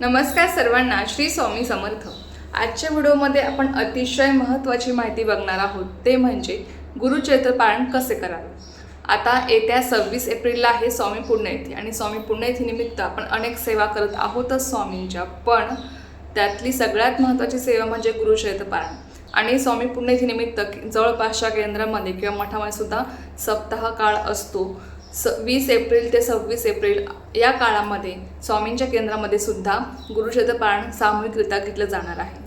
नमस्कार सर्वांना श्री स्वामी समर्थ. आजच्या व्हिडिओमध्ये आपण अतिशय महत्त्वाची माहिती बघणार आहोत. ते म्हणजे गुरुचरित्र कसे करावे? आता येत्या सव्वीस एप्रिलला आहे स्वामी पुण्यतिथी आणि स्वामी पुण्यतिथीनिमित्त आपण अनेक सेवा करत आहोतच स्वामींच्या. पण त्यातली सगळ्यात महत्त्वाची सेवा म्हणजे गुरुचरित्र आणि स्वामी पुण्यतिथीनिमित्त जवळपासच्या केंद्रामध्ये किंवा मठामध्ये सुद्धा सप्ताह काळ असतो. स वीस एप्रिल ते सव्वीस एप्रिल या काळामध्ये स्वामींच्या केंद्रामध्ये सुद्धा गुरुक्षेत्र पारायण सामूहिकरित्या घेतलं जाणार आहे.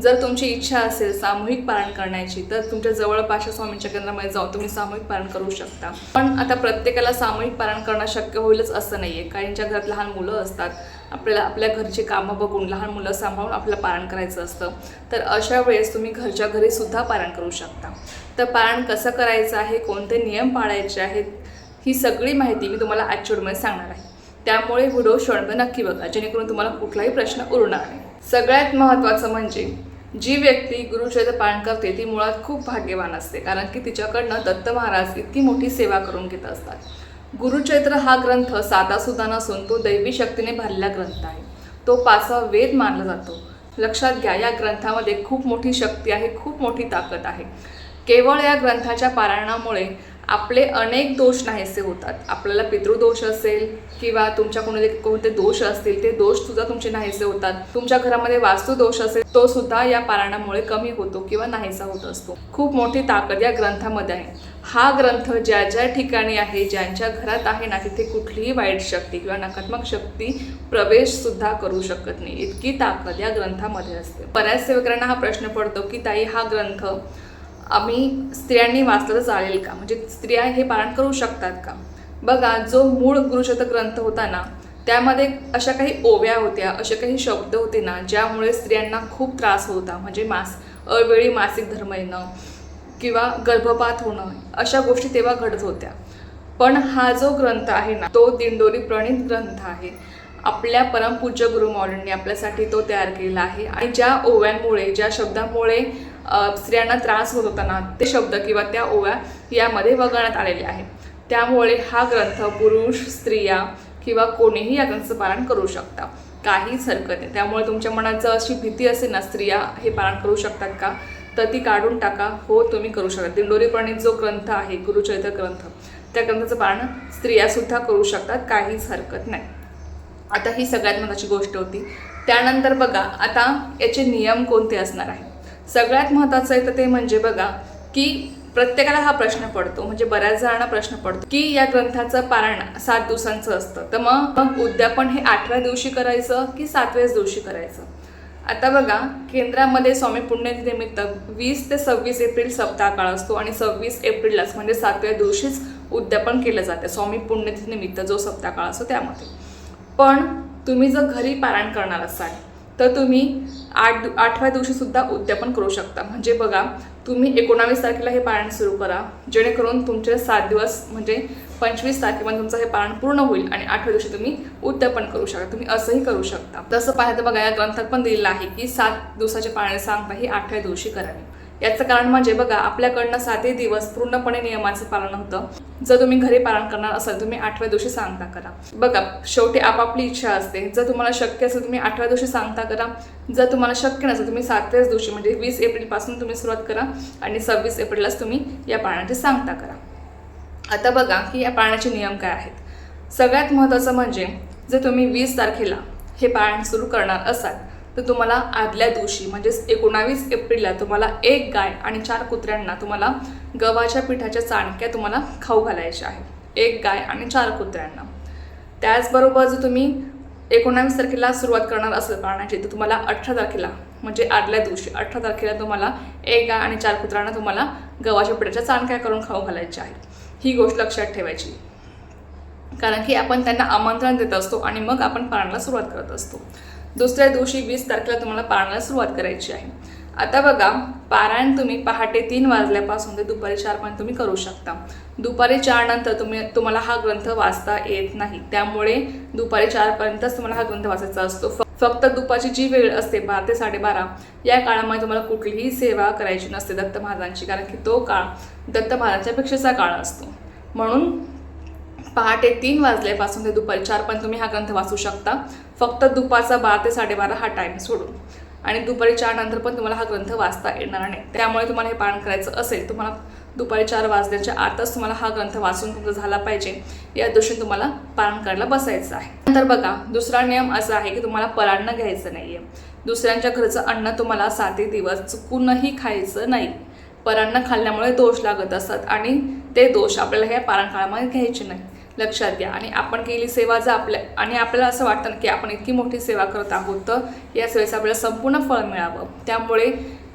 जर तुमची इच्छा असेल सामूहिक पारायण करण्याची तर तुमच्या जवळपासच्या स्वामींच्या केंद्रामध्ये जाऊन तुम्ही सामूहिक पारायण करू शकता. पण आता प्रत्येकाला सामूहिक पारायण करणं शक्य होईलच असं नाही आहे काहींच्या घरात लहान मुलं असतात आपल्याला आपल्या घरची कामं बघून लहान मुलं सांभाळून आपल्याला पारायण करायचं असतं. तर अशा वेळेस तुम्ही घरच्या घरी सुद्धा पारायण करू शकता. तर पारायण कसं करायचं आहे कोणते नियम पाळायचे आहेत ही सगळी माहिती मी तुम्हाला आजच्या सांगणार आहे. त्यामुळे व्हिडिओ शेवटपर्यंत नक्की बघा जेणेकरून तुम्हाला कुठलाही प्रश्न उरणार नाही. सगळ्यात महत्त्वाचं म्हणजे जी व्यक्ती गुरुचरित्र पालन करते ती मुळात खूप भाग्यवान असते कारण की तिच्याकडनं दत्त महाराज इतकी मोठी सेवा करून घेत असतात. गुरुचरित्र हा ग्रंथ साधा सुद्धा नसून तो दैवी शक्तीने भरलेला ग्रंथ आहे. तो पाचवा वेद मानला जातो. लक्षात घ्या या ग्रंथामध्ये खूप मोठी शक्ती आहे खूप मोठी ताकद आहे. केवळ या ग्रंथाच्या पारायणामुळे आपले अनेक दोष नाहीसे होतात. आपल्याला पितृदोष असेल किंवा तुमच्या कोणते कोणते दोष असतील ते दोष सुद्धा तुमचे नाहीसे होतात. तुमच्या घरामध्ये वास्तुदोष असेल तो सुद्धा या पारायणामुळे कमी होतो किंवा नाहीसा होत असतो. खूप मोठी ताकद या ग्रंथामध्ये आहे. हा ग्रंथ ज्या ज्या ठिकाणी आहे ज्यांच्या घरात आहे ना तिथे कुठलीही वाईट शक्ती किंवा नकारात्मक शक्ती प्रवेश सुद्धा करू शकत नाही. इतकी ताकद या ग्रंथामध्ये असते. बऱ्याच सेवकांना हा प्रश्न पडतो की ताई हा ग्रंथ आम्ही स्त्रियांनी वाचलं तर चालेल का? म्हणजे स्त्रिया हे पालन करू शकतात का? बघा जो मूळ गुरुशत ग्रंथ होता ना त्यामध्ये अशा काही ओव्या होत्या असे काही शब्द होते ना ज्यामुळे स्त्रियांना खूप त्रास होता. म्हणजे मास अवेळी मासिक धर्म येणं किंवा गर्भपात होणं अशा गोष्टी तेव्हा घडत होत्या. पण हा जो ग्रंथ आहे ना तो दिंडोरी प्रणित ग्रंथ आहे. आपल्या परमपूज्य गुरुमौलींनी आपल्यासाठी तो तयार केला आहे. आणि ज्या ओव्यांमुळे ज्या शब्दामुळे स्त्रियांना त्रास होत होता ना ते शब्द किंवा त्या ओव्या यामध्ये वगळण्यात आलेले आहे त्यामुळे हा ग्रंथ पुरुष स्त्रिया किंवा कोणीही या ग्रंथाचं पालन करू शकता. काहीच हरकत नाही. त्यामुळे तुमच्या मनात जर अशी भीती असेल ना स्त्रिया हे पालन करू शकतात का? तर ती काढून टाका. हो तुम्ही करू शकता. दिंडोरीपणे जो ग्रंथ आहे गुरुचरित्र ग्रंथ त्या ग्रंथाचं पालन स्त्रियासुद्धा करू शकतात. काहीच हरकत नाही. आता ही सगळ्यात महत्त्वाची गोष्ट होती. त्यानंतर बघा आता याचे नियम कोणते असणार आहेत? सगळ्यात महत्त्वाचं आहे तर ते म्हणजे बघा की प्रत्येकाला हा प्रश्न पडतो म्हणजे बऱ्याच जणांना प्रश्न पडतो की या ग्रंथाचं पारायण सात दिवसांचं असतं. तर मग मग उद्यापन हे आठव्या दिवशी करायचं की सातव्याच दिवशी करायचं? आता बघा केंद्रामध्ये स्वामी पुण्यतिथीनिमित्त वीस ते सव्वीस एप्रिल सप्ताह काळ असतो आणि सव्वीस एप्रिललाच म्हणजे सातव्या दिवशीच उद्यापन केलं जाते स्वामी पुण्यतिथीनिमित्त जो सप्ताह काळ असतो त्यामध्ये. पण तुम्ही जर घरी पारायण करणार असाल तर तुम्ही आठ आठव्या दिवशीसुद्धा उद्यापन करू शकता. म्हणजे बघा तुम्ही एकोणावीस तारखेला हे पारायण सुरू करा. जेणेकरून तुमचे सात दिवस म्हणजे पंचवीस तारखेपर्यंत तुमचं हे पारायण पूर्ण होईल आणि आठव्या दिवशी तुम्ही उद्यापन करू शकता. तुम्ही असंही करू शकता. तसं पाहिजे तर बघा या ग्रंथात पण दिलेलं आहे की सात दिवसाचे पारायण सांगता ही आठव्या दिवशी करावी. याचं कारण म्हणजे बघा आपल्याकडनं सातही दिवस पूर्णपणे नियमाचं पालन होतं. जर तुम्ही घरी पालन करणार असाल तुम्ही आठव्या दिवशी सांगता करा. बघा शेवटी आपापली इच्छा असते. जर तुम्हाला शक्य असेल तुम्ही आठव्या दिवशी सांगता करा. जर तुम्हाला शक्य नसेल तुम्ही सातव्याच दिवशी म्हणजे वीस एप्रिलपासून तुम्ही सुरुवात करा आणि सव्वीस एप्रिललाच तुम्ही या पाळण्याची सांगता करा. आता बघा की या पाळण्याचे नियम काय आहेत? सगळ्यात महत्त्वाचं म्हणजे जर तुम्ही वीस तारखेला हे पाळण सुरू करणार असाल तर तुम्हाला आदल्या दिवशी म्हणजेच एकोणावीस एप्रिलला तुम्हाला एक गाय आणि चार कुत्र्यांना तुम्हाला गव्हाच्या पिठाच्या चाणक्या तुम्हाला खाऊ घालायच्या आहे. एक गाय आणि चार कुत्र्यांना. त्याचबरोबर जर तुम्ही एकोणावीस तारखेला सुरुवात करणार असेल पाळण्याची तर तुम्हाला अठरा तारखेला म्हणजे आदल्या दिवशी अठरा तारखेला तुम्हाला एक गाय आणि चार कुत्र्यांना तुम्हाला गव्हाच्या पिठाच्या चाणक्या करून खाऊ घालायच्या आहेत ही गोष्ट लक्षात ठेवायची. कारण की आपण त्यांना आमंत्रण देत असतो आणि मग आपण पाळण्याला सुरुवात करत असतो. दुसऱ्या दिवशी वीस तारखेला तुम्हाला पाळण्याला सुरुवात करायची आहे. आता बघा पारायण तुम्ही पहाटे तीन वाजल्यापासून ते दुपारी चारपर्यंत तुम्ही करू शकता. दुपारी चार नंतर तुम्ही तुम्हाला हा ग्रंथ वाचता येत नाही. त्यामुळे दुपारी चारपर्यंतच तुम्हाला हा ग्रंथ वाचायचा असतो. फक्त दुपारची जी वेळ असते बारा ते साडेबारा या काळामध्ये तुम्हाला कुठलीही सेवा करायची नसते दत्त महाराजांची कारण की तो काळ दत्त महाराजांच्या पेक्षेचा काळ असतो. म्हणून पहाटे तीन वाजल्यापासून ते दुपारी चार पण तुम्ही हा ग्रंथ वाचू शकता. फक्त दुपारचा बारा ते साडेबारा हा टाईम सोडून. आणि दुपारी चार नंतर पण तुम्हाला हा ग्रंथ वाचता येणार नाही. त्यामुळे तुम्हाला हे पारण करायचं असेल तुम्हाला दुपारी चार वाजल्याच्या आतच तुम्हाला हा ग्रंथ वाचून तुमचा झाला पाहिजे. या दृष्टीने तुम्हाला पारण करायला बसायचं आहे. नंतर बघा दुसरा नियम असा आहे की तुम्हाला परान्न घ्यायचं नाही आहे दुसऱ्यांच्या घरचं अन्न तुम्हाला साते दिवस चुकूनही खायचं नाही. परान्न खाल्ल्यामुळे दोष लागत असतात आणि ते दोष आपल्याला ह्या पारण काळामध्ये घ्यायचे नाही लक्षात घ्या. आणि आपण केलेली सेवा जर आपल्या आणि आपल्याला असं वाटतं ना की आपण इतकी मोठी सेवा करत आहोत तर या सेवेचं आपल्याला संपूर्ण फळ मिळावं. त्यामुळे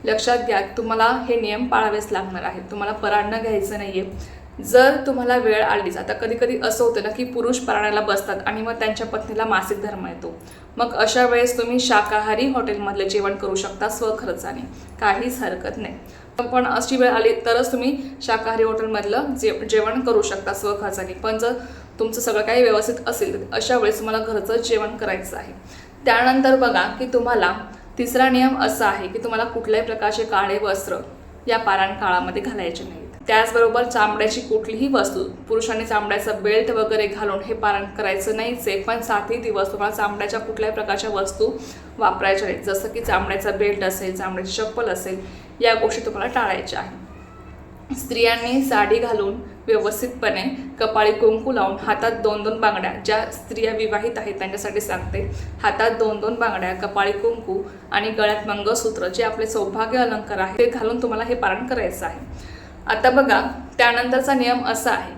लक्षात घ्या तुम्हाला हे नियम पाळावेच लागणार आहेत. तुम्हाला परान्न घ्यायचं नाही आहे जर तुम्हाला वेळ आलीच आता कधी कधी असं होतं ना की पुरुष पराण्याला बसतात आणि मग त्यांच्या पत्नीला मासिक धर्म येतो. मग अशा वेळेस तुम्ही शाकाहारी हॉटेलमधलं जेवण करू शकता स्वखर्चाने. काहीच हरकत नाही. पण अशी वेळ आली तरच तुम्ही शाकाहारी हॉटेलमधलं जे जेवण करू शकता स्वखर्चाने. पण जर तुमचं सगळं काही व्यवस्थित असेल तर अशा वेळेस तुम्हाला घरचं जेवण करायचं आहे. त्यानंतर बघा की तुम्हाला तिसरा नियम असा आहे की तुम्हाला कुठल्याही प्रकारचे काळे वस्त्र या पारायण काळामध्ये घालायचे नाही त्याचबरोबर चामड्याची कुठलीही वस्तू पुरुषांनी चामड्याचं बेल्ट वगैरे घालून हे पारण करायचं नाहीच आहे पण सातही दिवस तुम्हाला चामड्याच्या कुठल्याही प्रकारच्या वस्तू वापरायच्या नाहीत जसं की चामड्याचा बेल्ट असेल चामड्याची चप्पल असेल या गोष्टी तुम्हाला टाळायच्या आहेत. स्त्रियांनी साडी घालून व्यवस्थितपणे कपाळी कुंकू लावून हातात दोन दोन बांगड्या ज्या स्त्रिया विवाहित आहेत त्यांच्यासाठी सांगते हातात दोन दोन बांगड्या कपाळी कुंकू आणि गळ्यात मंगळसूत्र जे आपले सौभाग्य अलंकार आहे ते घालून तुम्हाला हे पारण करायचं आहे. आता बघा त्यानंतरचा नियम असा आहे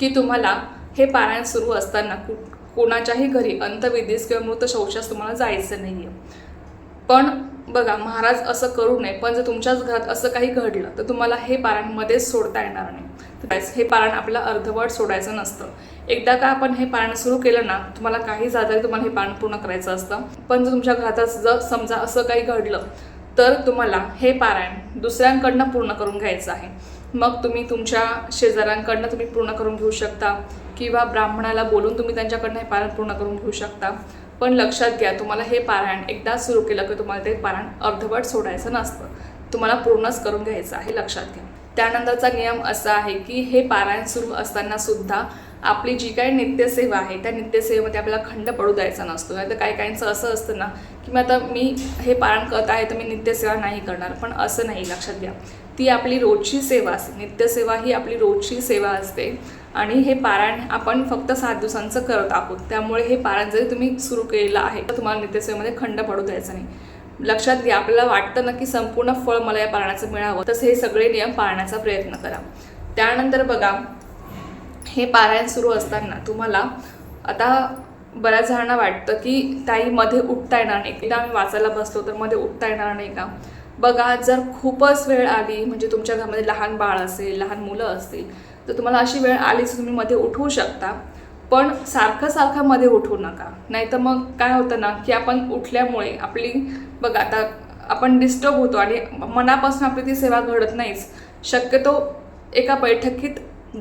की तुम्हाला हे पारायण सुरू असताना कु कोणाच्याही घरी अंतविधीस किंवा मृत शौचास तुम्हाला जायचं नाही आहे पण बघा महाराज असं करू नये पण जर तुमच्याच घरात असं काही घडलं तर तुम्हाला हे पारायण मध्येच सोडता येणार नाही. हे पारायण आपल्याला अर्धवट सोडायचं नसतं. एकदा का आपण हे पारायण सुरू केलं ना तुम्हाला काही झालं तुम्हाला हे पारायण पूर्ण करायचं असतं. पण जर तुमच्या घरातच जर समजा असं काही घडलं तर तुम्हाला हे पारायण दुसऱ्यांकडनं पूर्ण करून घ्यायचं आहे. मग तुम्ही तुमच्या शेजाऱ्यांकडनं तुम्ही पूर्ण करून घेऊ शकता. किंवा ब्राह्मणाला बोलून तुम्ही त्यांच्याकडनं हे पारायण पूर्ण करून घेऊ शकता. पण लक्षात घ्या तुम्हाला हे पारायण एकदा सुरू केलं की तुम्हाला ते पारायण अर्धवट सोडायचं नसतं. तुम्हाला पूर्णच करून घ्यायचं आहे लक्षात घ्या. त्यानंतरचा नियम असा आहे की हे पारायण सुरू असताना सुद्धा आपली जी काही नित्यसेवा आहे त्या नित्यसेवेमध्ये आपल्याला खंड पडू द्यायचा नसतो. नाही तर काही काहींचं असं असतं ना की मग आता मी हे पारायण करत आहे तर मी नित्यसेवा नाही करणार. पण असं नाही लक्षात घ्या. ती आपली रोजची सेवा असते. नित्यसेवा ही आपली रोजची सेवा असते. आणि हे पारायण आपण फक्त सात दिवसांचं करत आहोत. त्यामुळे हे पारायण जरी तुम्ही सुरू केलेलं आहे तर तुम्हाला नित्यसेवेमध्ये खंड पडू द्यायचा नाही. लक्षात घ्या आपल्याला वाटतं ना की संपूर्ण फळ मला या पारणाचं मिळावं तसं हे सगळे नियम पाळण्याचा प्रयत्न करा. त्यानंतर बघा हे पारायण सुरू असताना तुम्हाला आता बऱ्याच जणांना वाटतं की ताई मध्ये उठता येणार नाही. एकदा आम्ही वाचायला बसलो तर मध्ये उठता येणार नाही का? बघा जर खूपच वेळ आली म्हणजे तुमच्या घरामध्ये लहान बाळ असेल लहान मुलं असतील तर तुम्हाला अशी वेळ आलीच तुम्ही मध्ये उठवू शकता. पण सारखं सारखं मध्ये उठवू नका. नाही तर मग काय होतं ना की आपण उठल्यामुळे आपली बघा आता आपण डिस्टर्ब होतो आणि मनापासून आपली ती सेवा घडत नाहीच. शक्यतो एका बैठकीत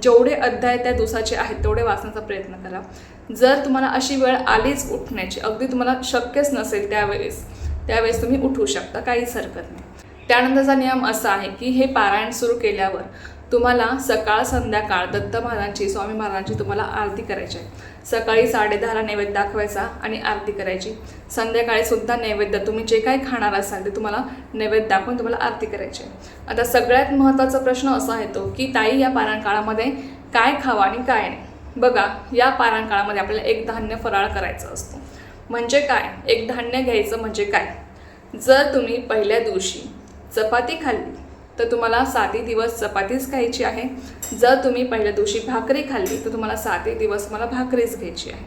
जेवढे अध्याय त्या दिवसाचे आहेत तेवढे वाचण्याचा प्रयत्न करा. जर तुम्हाला अशी वेळ आलीच उठण्याची अगदी तुम्हाला शक्यच नसेल त्यावेळेस त्यावेळेस तुम्ही उठू शकता काहीच हरकत नाही. त्यानंतरचा नियम असा आहे की हे पारायण सुरू केल्यावर तुम्हाला सकाळ संध्याकाळ दत्त महाराजांची स्वामी महाराजांची तुम्हाला आरती करायची आहे. सकाळी साडेदहाला नैवेद्य दाखवायचा आणि आरती करायची. संध्याकाळी सुद्धा नैवेद्य तुम्ही जे काही खाणार असाल ते तुम्हाला नैवेद्य दाखवून तुम्हाला आरती करायची आहे. आता सगळ्यात महत्त्वाचा प्रश्न असा येतो की ताई या पारायण काळामध्ये काय खावं आणि काय नाही? बघा या पारायण काळामध्ये आपल्याला एक धान्य फराळ करायचं असतो. म्हणजे काय? एक धान्य घ्यायचं म्हणजे काय? जर तुम्ही पहिल्या दिवशी चपाती खाल्ली तर तुम्हाला सातही दिवस चपातीच खायची आहे. जर तुम्ही पहिल्या दिवशी भाकरी खाल्ली तर तुम्हाला सातही दिवस तुम्हाला भाकरीच घ्यायची आहे.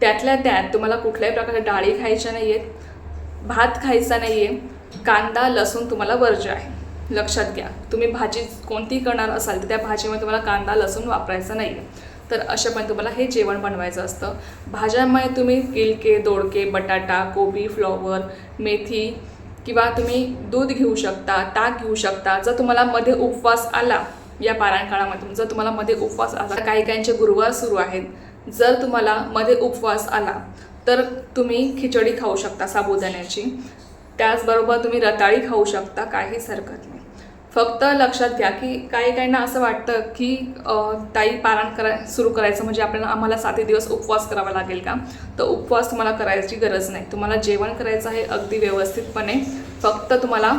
त्यातल्या त्यात तुम्हाला कुठल्याही प्रकारच्या डाळी खायच्या नाही आहेत भात खायचा नाही आहे कांदा लसूण तुम्हाला वर्ज्य आहे. लक्षात घ्या तुम्ही भाजी कोणती करणार असाल तर त्या भाजीमध्ये तुम्हाला कांदा लसूण वापरायचा नाही आहे तर अशा पण तुम्हाला हे जेवण बनवायचं असतं. भाज्यांमध्ये तुम्ही किलके दोडके बटाटा कोबी फ्लॉवर मेथी किंवा तुम्ही दूध घेऊ शकता ताक घेऊ शकता. जर तुम्हाला मध्ये उपवास आला या पारायण काळामध्ये जर तुम्हाला मध्ये उपवास आला काही काहींचे गुरुवार सुरू आहेत. जर तुम्हाला मध्ये उपवास आला तर तुम्ही खिचडी खाऊ शकता साबुदाण्याची. त्याचबरोबर तुम्ही रताळी खाऊ शकता काहीच हरकत नाही. फक्त लक्षात घ्या की काही काहींना असं वाटतं की ताई पारायण करा सुरू करायचं म्हणजे आपल्याला आम्हाला सातही दिवस उपवास करावा लागेल का? तर उपवास तुम्हाला करायची गरज नाही. तुम्हाला जेवण करायचं आहे अगदी व्यवस्थितपणे. फक्त तुम्हाला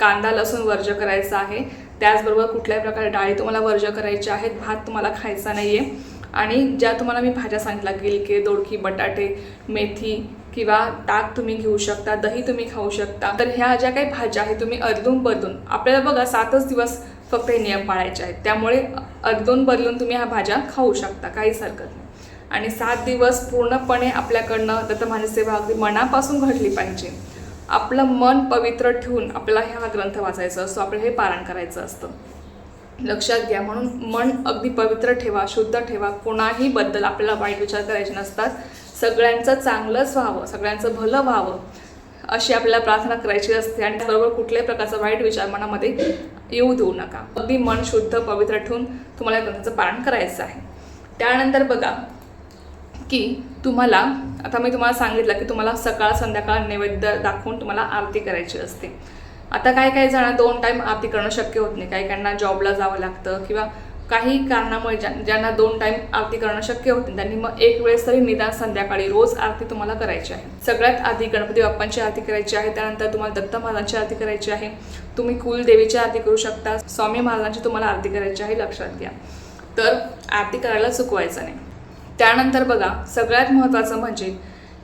कांदा लसूण वर्ज करायचा आहे. त्याचबरोबर कुठल्याही प्रकारे डाळी तुम्हाला वर्ज करायची आहेत. भात तुम्हाला खायचा नाही आहे आणि ज्या तुम्हाला मी भाज्या सांगितल्या गिलके दोडकी बटाटे मेथी किंवा ताक तुम्ही घेऊ शकता दही तुम्ही खाऊ शकता. तर ह्या ज्या काही भाज्या आहेत तुम्ही अर्धून बदलून आपल्याला बघा सातच दिवस फक्त हे नियम पाळायचे आहेत. त्यामुळे अर्धून बदलून तुम्ही ह्या भाज्या खाऊ शकता काहीच हरकत नाही. आणि सात दिवस पूर्णपणे आपल्याकडनं दत्त सेवा अगदी मनापासून घडली पाहिजे. आपलं मन पवित्र ठेवून आपल्याला हा ग्रंथ वाचायचा असतो आपल्याला हे पारायण करायचं असतं. लक्षात घ्या म्हणून मन अगदी पवित्र ठेवा शुद्ध ठेवा. कोणाही बद्दल आपल्याला वाईट विचार करायचे नसतात. सगळ्यांचं चांगलंच व्हावं सगळ्यांचं भलं व्हावं अशी आपल्याला प्रार्थना करायची असते. आणि त्याबरोबर कुठल्याही प्रकारचा वाईट विचार मनामध्ये येऊ देऊ नका. अगदी मन शुद्ध पवित्र ठेवून तुम्हाला या ग्रंथाचं पारण करायचं आहे. त्यानंतर बघा की तुम्हाला आता मी तुम्हाला सांगितलं की तुम्हाला सकाळ संध्याकाळ नैवेद्य दाखवून तुम्हाला आरती करायची असते. आता काही काही जण दोन टाईम आरती करणं शक्य होत नाही. काही काहींना जॉबला जावं लागतं किंवा काही कारणामुळे ज्या ज्यांना दोन टाईम आरती करणं शक्य होते त्यांनी मग एक वेळेस तरी निदान संध्याकाळी रोज आरती तुम्हाला करायची आहे. सगळ्यात आधी गणपती बाप्पांची आरती करायची आहे त्यानंतर तुम्हाला दत्त महाराजांची आरती करायची आहे. तुम्ही कुलदेवीची आरती करू शकता स्वामी महाराजांची तुम्हाला आरती करायची आहे लक्षात घ्या. तर आरती करायला चुकवायचं नाही. त्यानंतर बघा सगळ्यात महत्त्वाचं म्हणजे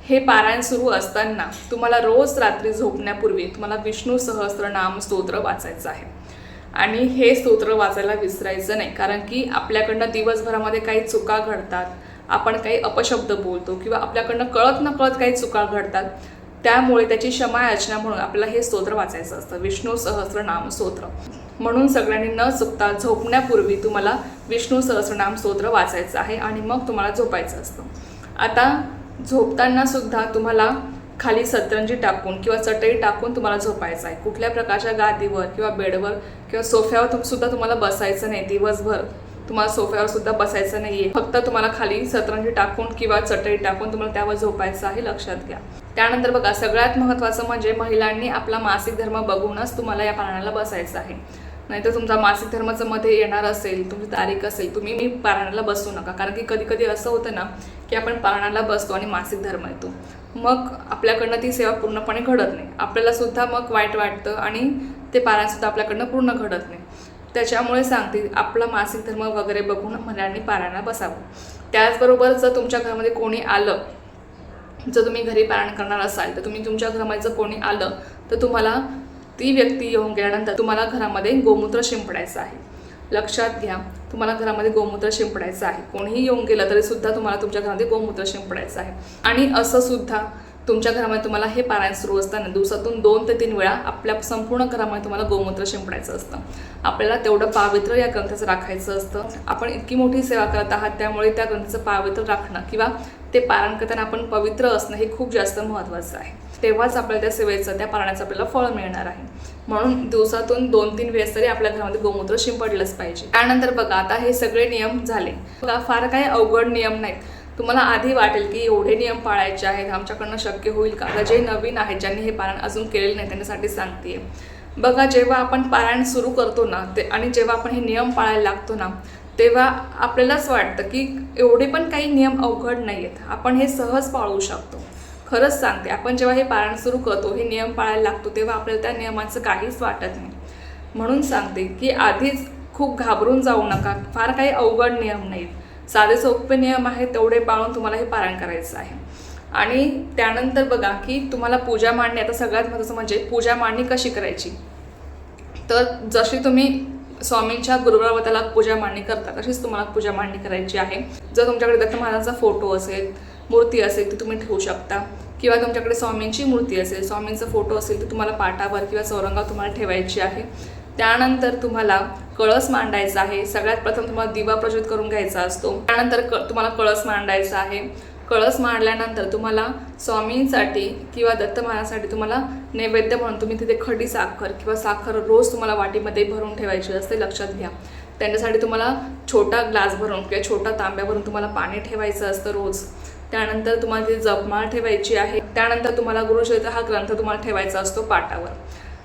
हे पारायण सुरू असताना तुम्हाला रोज रात्री झोपण्यापूर्वी तुम्हाला विष्णू सहस्त्रनाम स्तोत्र वाचायचं आहे. आणि हे स्तोत्र वाचायला विसरायचं नाही. कारण की आपल्याकडनं दिवसभरामध्ये काही चुका घडतात आपण काही अपशब्द बोलतो किंवा आपल्याकडनं कळत न कळत काही चुका घडतात त्यामुळे त्याची क्षमा याचना म्हणून आपल्याला हे स्तोत्र वाचायचं असतं. विष्णू सहस्त्रनाम स्तोत्र म्हणून सगळ्यांनी न चुकता झोपण्यापूर्वी तुम्हाला विष्णू सहस्रनाम स्तोत्र वाचायचं आहे आणि मग तुम्हाला झोपायचं असतं. आता झोपताना सुद्धा तुम्हाला खाली सतरंजी टाकून किंवा चटई टाकून तुम्हाला झोपायचं आहे. कुठल्या प्रकारच्या गादीवर किंवा बेडवर किंवा सोफ्यावर तुम सुद्धा तुम्हाला बसायचं नाही. दिवसभर तुम्हाला सोफ्यावर सुद्धा बसायचं नाही आहे फक्त तुम्हाला खाली सतरंजी टाकून किंवा चटई टाकून तुम्हाला त्यावर झोपायचं आहे लक्षात घ्या. त्यानंतर बघा सगळ्यात महत्त्वाचं म्हणजे महिलांनी आपला मासिक धर्म बघूनच तुम्हाला या पारायणाला बसायचं आहे. नाहीतर तुमचा मासिक धर्माचं मध्ये येणार असेल तुमची तारीख असेल तुम्ही मी पारायणाला बसू नका. कारण की कधी कधी असं होतं ना की आपण पारायणाला बसतो आणि मासिक धर्म येतो. मग आपल्याकडनं ती सेवा पूर्णपणे घडत नाही. आपल्यालासुद्धा मग वाईट वाटतं आणि ते पारायणसुद्धा आपल्याकडनं पूर्ण घडत नाही. त्याच्यामुळे सांगते आपला मासिक धर्म वगैरे बघून महिलांनी पारायणा बसावं. त्याचबरोबर जर तुमच्या घरामध्ये कोणी आलं जर तुम्ही घरी पारायण करणार असाल तर तुम्ही तुमच्या घरामध्ये जर कोणी आलं तर तुम्हाला ती व्यक्ती येऊन गेल्यानंतर तुम्हाला घरामध्ये गोमूत्र शिंपडायचं आहे. लक्षात घ्या. तुम्हाला घरामध्ये गोमूत्र शिंपडायचं आहे. कोणीही येऊन गेलं तरी सुद्धा तुम्हाला तुमच्या घरामध्ये गोमूत्र शिंपडायचं आहे. आणि असं सुद्धा तुमच्या घरामध्ये तुम्हाला हे पारायण सुरू असताना दिवसातून दोन ते तीन वेळा आपल्या संपूर्ण घरामध्ये तुम्हाला गोमूत्र शिंपडायचं असतं. आपल्याला तेवढं पावित्र्य या ग्रंथाचं राखायचं असतं. आपण इतकी मोठी सेवा करत आहात त्यामुळे त्या ग्रंथाचं पावित्र्य राखणं किंवा ते पारायण करताना आपण पवित्र असणं हे खूप जास्त महत्त्वाचं आहे. तेव्हाच आपल्याला त्या सेवेचं त्या पारायणाचं आपल्याला फळ मिळणार आहे. म्हणून दिवसातून दोन तीन वेळेस तरी आपल्या घरामध्ये गोमूत्र शिंपडलंच पाहिजे. त्यानंतर बघा आता हे सगळे नियम झाले. बघा फार काही अवघड नियम नाहीत. तुम्हाला आधी वाटेल की एवढे नियम पाळायचे आहेत आमच्याकडनं शक्य होईल का? आता जे नवीन आहेत ज्यांनी हे पारायण अजून केलेलं नाही त्यांच्यासाठी सांगते बघा जेव्हा आपण पारायण सुरू करतो ना ते आणि जेव्हा आपण हे नियम पाळायला लागतो ना तेव्हा आपल्यालाच वाटतं की एवढे पण काही नियम अवघड नाही आहेत आपण हे सहज पाळू शकतो. खरंच सांगते आपण जेव्हा हे पारायण सुरू करतो हे नियम पाळायला लागतो तेव्हा आपल्याला त्या नियमाचं काहीच वाटत नाही. म्हणून सांगते की आधीच खूप घाबरून जाऊ नका फार काही अवघड नियम नाहीत. साधे सोपे नियम आहेत तेवढे पाळून तुम्हाला हे पारायण करायचं आहे. आणि त्यानंतर बघा की तुम्हाला पूजा मांडणी आता सगळ्यात महत्त्वाचं म्हणजे पूजा मांडणी कशी करायची? तर जशी तुम्ही स्वामींच्या गुरुवारवताला पूजा मांडणी करता तशीच तुम्हाला पूजा मांडणी करायची आहे. जर तुमच्याकडे दत्त महाराजांचा फोटो असेल मूर्ती असेल ती तुम्ही ठेवू शकता. किंवा तुमच्याकडे स्वामींची मूर्ती असेल स्वामींचा फोटो असेल तर तुम्हाला पाटावर किंवा चौरंगावर तुम्हाला ठेवायची आहे. त्यानंतर तुम्हाला कळस मांडायचा आहे. सगळ्यात प्रथम तुम्हाला दिवा प्रज्वलित करून घ्यायचा असतो. त्यानंतर क तुम्हाला कळस मांडायचा आहे. कळस मांडल्यानंतर तुम्हाला स्वामींसाठी किंवा दत्त तुम्हाला नैवेद्य म्हणून तुम्ही तिथे खडी साखर किंवा साखर रोज तुम्हाला वाटीमध्ये भरून ठेवायची असते लक्षात घ्या. त्यांच्यासाठी तुम्हाला छोटा ग्लास भरून किंवा छोटा तांब्या भरून तुम्हाला पाणी ठेवायचं असतं रोज. त्यानंतर तुम्हाला ती जपमाळ ठेवायची आहे. त्यानंतर तुम्हाला गुरुचरित्र हा ग्रंथ तुम्हाला ठेवायचा असतो पाटावर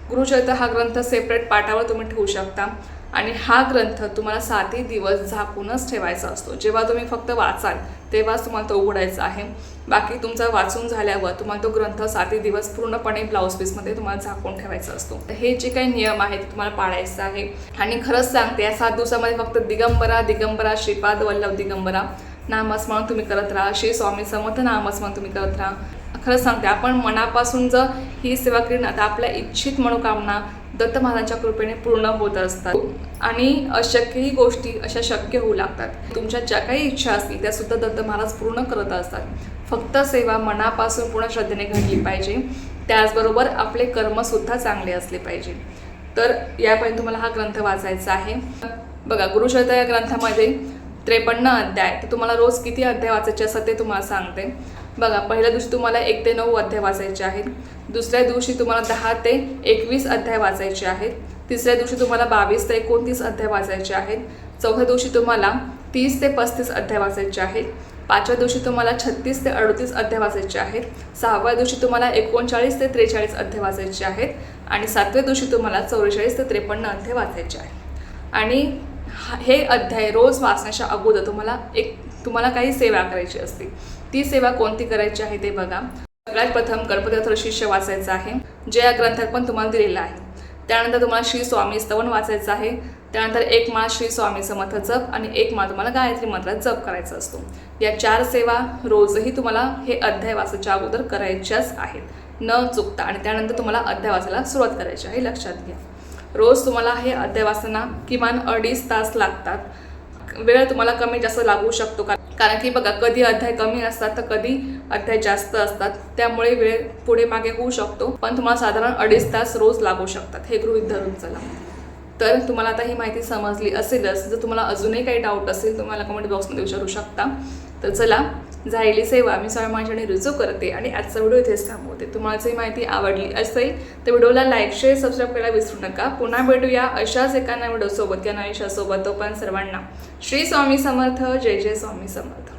गुरुचरित्र हा ग्रंथ सेपरेट पाटावर तुम्ही ठेवू शकता. आणि हा ग्रंथ तुम्हाला सातही दिवस झाकूनच ठेवायचा असतो. जेव्हा तुम्ही फक्त वाचाल तेव्हाच तुम्हाला तो उघडायचा आहे. बाकी तुमचा वाचून झाल्यावर तुम्हाला तो ग्रंथ सातही दिवस पूर्णपणे ब्लाऊज पीसमध्ये तुम्हाला झाकून ठेवायचा असतो. तर हे जे काही नियम आहेत ते तुम्हाला पाळायचं आहे. आणि खरंच सांगते या सात दिवसामध्ये फक्त दिगंबरा दिगंबरा श्रीपाद वल्लभ दिगंबरा. नामस्मरण तुम्ही करत राहा. श्री स्वामी समर्थ नामस्मरण तुम्ही करत राहा. खरं सांगते आपण मनापासून जर ही सेवा केली ना तर आपल्या इच्छित मनोकामना दत्त महाराजांच्या कृपेने पूर्ण होत असतात. आणि अशक्यही गोष्टी अशा शक्य होऊ लागतात. तुमच्या ज्या काही इच्छा असतील त्या सुद्धा दत्त महाराज पूर्ण करत असतात. फक्त सेवा मनापासून पूर्ण श्रद्धेने घडली पाहिजे. त्याचबरोबर आपले कर्मसुद्धा चांगले असले पाहिजे. तर यापर्यंत तुम्हाला हा ग्रंथ वाचायचा आहे. बघा गुरुचरित्र या ग्रंथामध्ये त्रेपन्न अध्याय. तर तुम्हाला रोज किती अध्याय वाचायचे असतात ते तुम्हाला सांगते. बघा पहिल्या दिवशी तुम्हाला एक ते नऊ अध्याय वाचायचे आहेत. दुसऱ्या दिवशी तुम्हाला दहा ते एकवीस अध्याय वाचायचे आहेत. तिसऱ्या दिवशी तुम्हाला बावीस ते एकोणतीस अध्याय वाचायचे आहेत. चौथ्या दिवशी तुम्हाला तीस ते पस्तीस अध्याय वाचायचे आहेत. पाचव्या दिवशी तुम्हाला छत्तीस ते अडतीस अध्याय वाचायचे आहेत. सहाव्या दिवशी तुम्हाला एकोणचाळीस ते त्रेचाळीस अध्याय वाचायचे आहेत. आणि सातव्या दिवशी तुम्हाला चौवेचाळीस ते त्रेपन्न अध्याय वाचायचे आहेत. आणि हा- हे अध्याय रोज वाचण्याच्या अगोदर तुम्हाला एक तुम्हाला काही सेवा करायची असते. ती सेवा कोणती करायची आहे ते बघा. सगळ्यात प्रथम गणपतीर्थ शिष्य वाचायचं आहे. जे या ग्रंथात पण तुम्हाला दिलेलं आहे. त्यानंतर तुम्हाला श्री स्वामी स्तवन वाचायचं आहे. त्यानंतर एक माळ श्री स्वामी समर्थ जप आणि एक माळ तुम्हाला गायत्री मंत्रात जप करायचा असतो. या चार सेवा रोजही तुम्हाला हे अध्याय वाचायच्या अगोदर करायच्याच आहेत. न चुकता आणि त्यानंतर तुम्हाला अध्याय वाचायला सुरुवात करायची आहे. लक्षात घ्या. रोज तुम्हाला हे अध्याय किमान अडीच तास लागतात. वेळ तुम्हाला कमी जास्त लागू शकतो का? कारण की बघा कधी अध्याय कमी असतात तर कधी अध्याय जास्त असतात. त्यामुळे वेळ पुढे मागे होऊ शकतो. पण तुम्हाला साधारण अडीच तास रोज लागू शकतात. हे गृहित धरून चला. तर तुम्हाला आता ही माहिती समजली असेलच. जर तुम्हाला अजूनही काही डाऊट असेल तुम्हाला कमेंट बॉक्समध्ये विचारू शकता. तर चला झालेली सेवा मी स्वयं माझ्याने रुजू करते आणि आजचा व्हिडिओ इथेच थांबवते. तुम्हाला जर माहिती आवडली असेल तर व्हिडिओला लाईक शेअर सबस्क्राईब करायला विसरू नका. पुन्हा भेटूया अशाच एका नव्या व्हिडिओसोबत या नवीशासोबत तो पण सर्वांना. श्री स्वामी समर्थ जय जय स्वामी समर्थ.